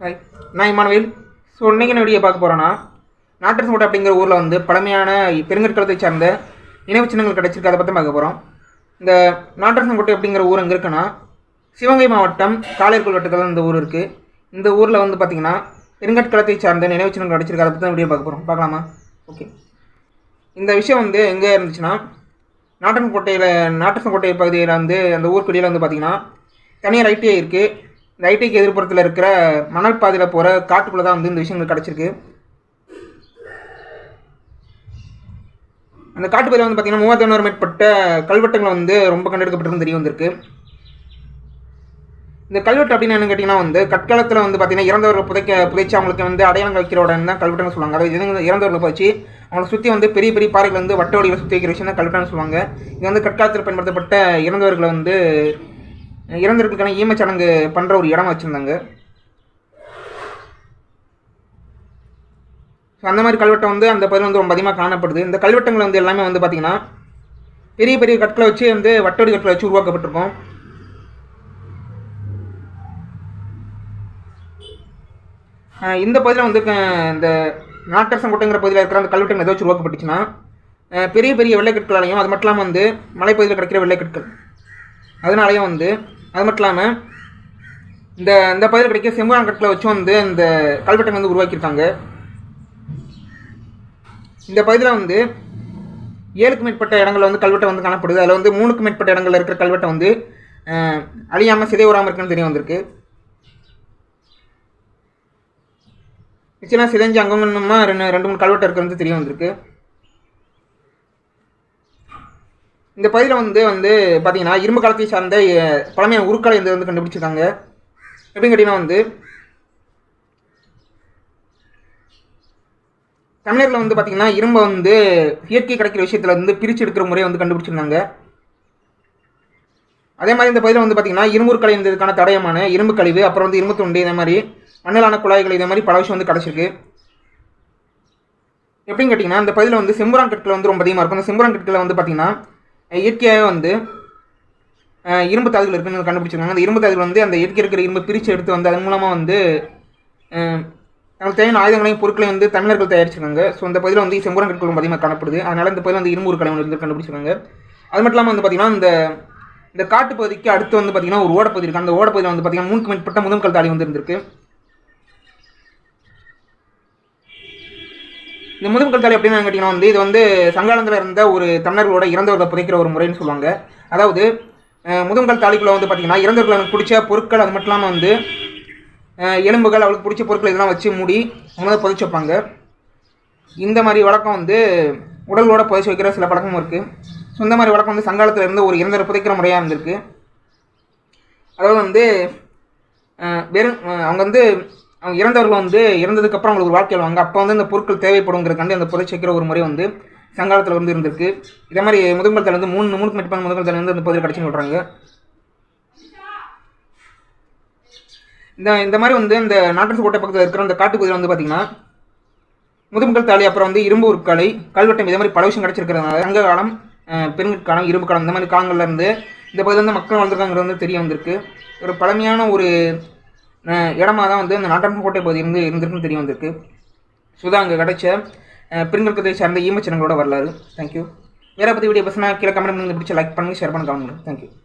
Hi நான் Emmanuel so இன்றைக்கி நான் வீடியோ பார்க்க போகிறேன்னா நாட்டரசோட்டை அப்படிங்கிற ஊரில் வந்து பழமையான பெருங்கற்காலத்தை சார்ந்த நினைவு சின்னங்கள் கிடச்சிருக்கு அதை பற்றி பார்க்க போகிறோம் இந்த நாட்டரசன்கோட்டை அப்படிங்கிற ஊர் எங்கே இருக்குன்னா சிவகங்கை மாவட்டம் காளையர்கோள் வட்டத்தில் இந்த ஊர் இருக்குது இந்த ஊரில் வந்து பார்த்திங்கன்னா பெருங்கற்காலத்தை சார்ந்த நினைவு சின்னங்கள் கிடச்சிருக்கு அதை பற்றி தான் வீடியோ பார்க்க போகிறோம் பார்க்கலாமா? ஓகே இந்த விஷயம் வந்து எங்கே இருந்துச்சுன்னா நாட்டன்கோட்டையில் நாட்டரசன்கோட்டை பகுதியில் வந்து அந்த ஊருக்குடியில் வந்து பார்த்திங்கன்னா தனியார் ஐடிஐ இருக்குது ஐடிக்கு எதிர்ப்புறத்தில் இருக்கிற மணல் பாதையில் போகிற காட்டுக்குள்ளே தான் வந்து இந்த விஷயங்கள் கிடச்சிருக்கு. அந்த காட்டுப்பகுதியில் வந்து பார்த்திங்கன்னா மூவாயிரத்தி ஐநூறு மேற்பட்ட கல்வெட்டுங்களை வந்து ரொம்ப கண்டெடுக்கப்பட்டிருந்து தெரிய வந்திருக்கு. இந்த கல்வெட்டு அப்படின்னு என்ன கேட்டிங்கன்னா வந்து கற்காலத்தில் வந்து பார்த்திங்கன்னா இறந்தவர்கள் புதைக்க புதைச்சி அவங்களுக்கு வந்து அடையாளம் வைக்கிற உடனே தான் கல்வெட்டுன்னு சொல்லுவாங்க. அதாவது இறந்தவர்களை புதைச்சி அவங்களை சுற்றி வந்து பெரிய பெரிய பாறைகள் வந்து வட்ட வடிவில் சுற்றி வைக்கிற விஷயம் தான் கல்வெட்டுன்னு சொல்லுவாங்க. இது வந்து கற்காலத்தில் பயன்படுத்தப்பட்ட இறந்தவர்களை வந்து இறந்தவர்களுக்கான ஈமச்சடங்கு பண்ணுற ஒரு இடம் வச்சுருந்தாங்க. ஸோ அந்த மாதிரி கல்வெட்டம் வந்து அந்த பகுதியில் வந்து ரொம்ப அதிகமாக காணப்படுது. இந்த கல்வெட்டங்கள் வந்து எல்லாமே வந்து பார்த்திங்கன்னா பெரிய பெரிய கற்களை வச்சு வந்து வட்டோடி கற்களை வச்சு உருவாக்கப்பட்டிருக்கும். இந்த பகுதியில் வந்து இந்த இந்த நாட்டரசங்கோட்டைங்கிற பகுதியில் இருக்கிற அந்த கல்வெட்டுகள் ஏதாச்சும் வச்சு உருவாக்கப்பட்டுச்சுன்னா பெரிய பெரிய வெள்ளைக்கற்களாலையும் அது மட்டும் இல்லாமல் வந்து மலைப்பகுதியில் கிடைக்கிற வெள்ளைக்கற்கள் அதனாலையும் வந்து அது மட்டும் இல்லாமல் இந்த இந்த பகுதியில் கிடைக்க செம்புரான் கற்களை வச்சும் வந்து இந்த கல்வெட்டை வந்து உருவாக்கியிருக்காங்க. இந்த பகுதியில் வந்து ஏழுக்கு மேற்பட்ட இடங்களில் வந்து கல்வெட்டை வந்து காணப்படுது. அதில் வந்து மூணுக்கு மேற்பட்ட இடங்கள்ல இருக்கிற கல்வெட்டை வந்து அழியாமல் அழியாம சிதைவுறாமல் இருக்குன்னு தெரிய வந்திருக்கு. நிச்சயமாக சிதைஞ்சு அங்கம் ரெண்டு ரெண்டு மூணு கல்வெட்டை இருக்கிறது தெரிய வந்திருக்கு. இந்த பகுதியில் வந்து வந்து பார்த்தீங்கன்னா இரும்பு காலத்தை சார்ந்த பழமையான உருக்களை வந்து வந்து கண்டுபிடிச்சிருக்காங்க. எப்படின்னு கேட்டிங்கன்னா வந்து தமிழர்கள் வந்து பார்த்திங்கன்னா இரும்பை வந்து இயற்கை கிடைக்கிற விஷயத்தில் வந்து பிரித்து எடுக்கிற முறையை வந்து கண்டுபிடிச்சிருந்தாங்க. அதே மாதிரி இந்த பகுதியில் வந்து பார்த்திங்கன்னா இரும்பு கலை இருந்ததுக்கான தடயமான இரும்பு கழிவு அப்புறம் வந்து இரும்பு துண்டு இதே மாதிரி மண்ணலான குழாய்கள் இதே மாதிரி பல விஷயம் வந்து கிடச்சிருக்கு. எப்படின்னு கேட்டிங்கன்னா இந்த பகுதியில் வந்து செம்புரான் கற்கள் வந்து ரொம்ப அதிகமாக இருக்கும். அந்த செம்புரான் கற்களை வந்து பார்த்திங்கன்னா இயற்கையாகவே வந்து இரும்பு தாதுகள் இருக்குன்னு கண்டுபிடிச்சிருக்காங்க. அந்த இரும்பு தாதுகள் வந்து அந்த இயற்கை இருக்கிற இரும்பு பிரித்து எடுத்து வந்து அதன் மூலமாக வந்து அஹ், தங்களுக்கு தேவையான ஆயுதங்களையும் பொருட்களையும் வந்து தமிழர்கள் தயாரிச்சிருக்காங்க. ஸோ அந்த பகுதியில் வந்து செம்புரம் கற்களும் அதிகமாக காணப்படுது. அதனால் இந்த பகுதியில் வந்து இரும்பு ஒரு கலை வந்து கண்டுபிடிச்சிருக்காங்க. அது மட்டும் இல்லாமல் வந்து பார்த்திங்கன்னா இந்த இந்த காட்டு பகுதிக்கு அடுத்து வந்து பார்த்திங்கன்னா ஒரு ஓடப்பகுதி இருக்குது அந்த ஓடப்பகுதியில் வந்து பார்த்திங்கன்னா மூணுக்கு மேற்பட்ட முதன்கல் தாலி வந்து இருந்திருக்கு. இந்த முதுமக்கள் தலை அப்படின்னு கேட்டிங்கன்னா வந்து இது வந்து சங்காலத்தில் இருந்த ஒரு தமிழர்களோட இறந்தவர்களை புதைக்கிற ஒரு முறைன்னு சொல்லுவாங்க. அதாவது முதுமக்கள் தாலிக்குள்ளே வந்து பார்த்திங்கன்னா இறந்தவர்களுக்கு பிடிச்ச பொருட்கள் அது மட்டும் இல்லாமல் வந்து எலும்புகள் அவளுக்கு பிடிச்ச பொருட்கள் இதெல்லாம் வச்சு மூடி அவங்க புதைச்சி வைப்பாங்க. இந்த மாதிரி வழக்கம் வந்து உடலோட புதைச்சி வைக்கிற சில பழக்கமும் இருக்குது ஸோ இந்த மாதிரி வழக்கம் வந்து சங்காலத்தில் இருந்து ஒரு இறந்தவரை புதைக்கிற முறையாக இருந்திருக்கு. அதாவது வந்து வெறும் அவங்க வந்து அவங்க இறந்தவர்கள் வந்து இறந்ததுக்கப்புறம் அவங்களுக்கு ஒரு வாழ்க்கை வாழ்வாங்க அப்போ வந்து இந்த பொருட்கள் தேவைப்படுங்கிறக்காண்டி அந்த புதைச்சி வைக்கிற ஒரு முறை வந்து சங்காலத்தில் வந்து இருந்திருக்கு. இதே மாதிரி முதுகல் தலை வந்து மூணு மூணுக்கு மேற்பட்ட முதுகல் தலை வந்து அந்த பகுதியில் கிடச்சின்னு சொல்கிறாங்க இந்த இந்த மாதிரி வந்து இந்த நாட்டு கோட்டை பக்கத்தில் இருக்கிற அந்த காட்டு வந்து பார்த்திங்கன்னா முதுமக்கள் தாலி அப்புறம் வந்து இரும்பு உருக்கலை கல்வெட்டம் இதே மாதிரி பல விஷயம் கிடச்சிருக்கிறதுனால சங்க காலம் அஹ், பெருங்கற்காலம் இரும்பு காலம் இந்த மாதிரி காலங்களில் இருந்து இந்த பகுதியில் வந்து மக்கள் வளர்ந்துருக்காங்கிறது வந்து தெரிய வந்திருக்கு. ஒரு பழமையான ஒரு இடமாக தான் வந்து இந்த நாட்டம் கோட்டை பகுதி இருந்து இருந்திருக்குன்னு தெரிய வந்திருக்கு. சுதா அங்கே கிடைச்ச அஹ், பெருங்கற்கத்தை சார்ந்த ஈமச்சினங்களோட வரலாறு. தேங்க்யூ வேற பற்றி வீடியோ பசங்க கீழே கமெண்ட் பண்ணி பிடிச்ச லைக் பண்ணுங்கள் ஷேர் பண்ண கமெண்ட் தேங்க்யூ